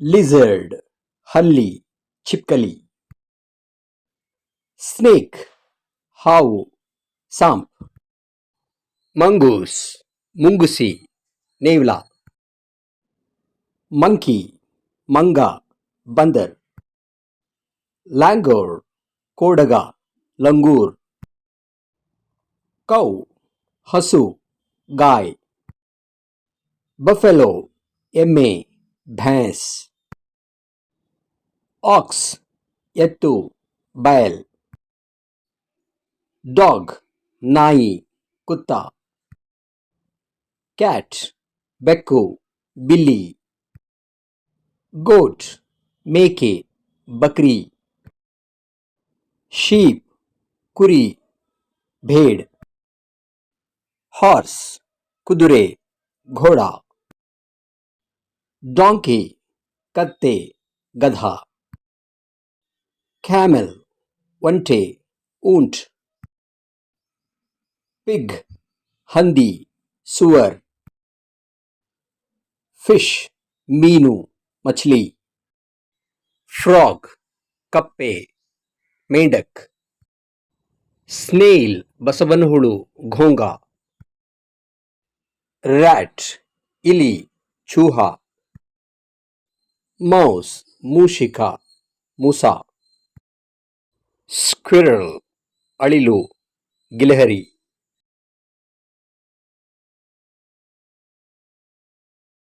lizard हल्ली छिपकली snake हाउ सांप मंगूस मुंगसी नेवला मंकी मंगा बंदर लैंगोर कोडगा लंगूर कौ हसु गाय बफेलो एमे भैंस ಆಕ್ಸ್ ಎತ್ತು बैल ಡಾಗ್ ನಾಯಿ ಕುತ್ತ ಕ್ಯಾಟ್ ಬೆಕ್ಕು ಬಿಲ್ಲಿ ಗೋಟ್ ಮೇಕೆ ಬಕ್ರಿ ಶೀಪ್ ಕುರಿ ಭೇಡ್ ಹಾರ್ಸ್ ಕುದುರೆ ಘೋಡ ಡಾಂಕಿ ಕತ್ತೆ ಗಧ camel, vante, ऊँट pig, हंदी सुअर फ़िश मीनू मछली फ्रॉग कप्पे मेंढक स्नेल बसवनहुड़ू घोंगा रैट इली चूहा माउस मूशिका मूसा ಸ್ಕ್ವಿರಲ್ ಅಳಿಲು ಗಿಲಹರಿ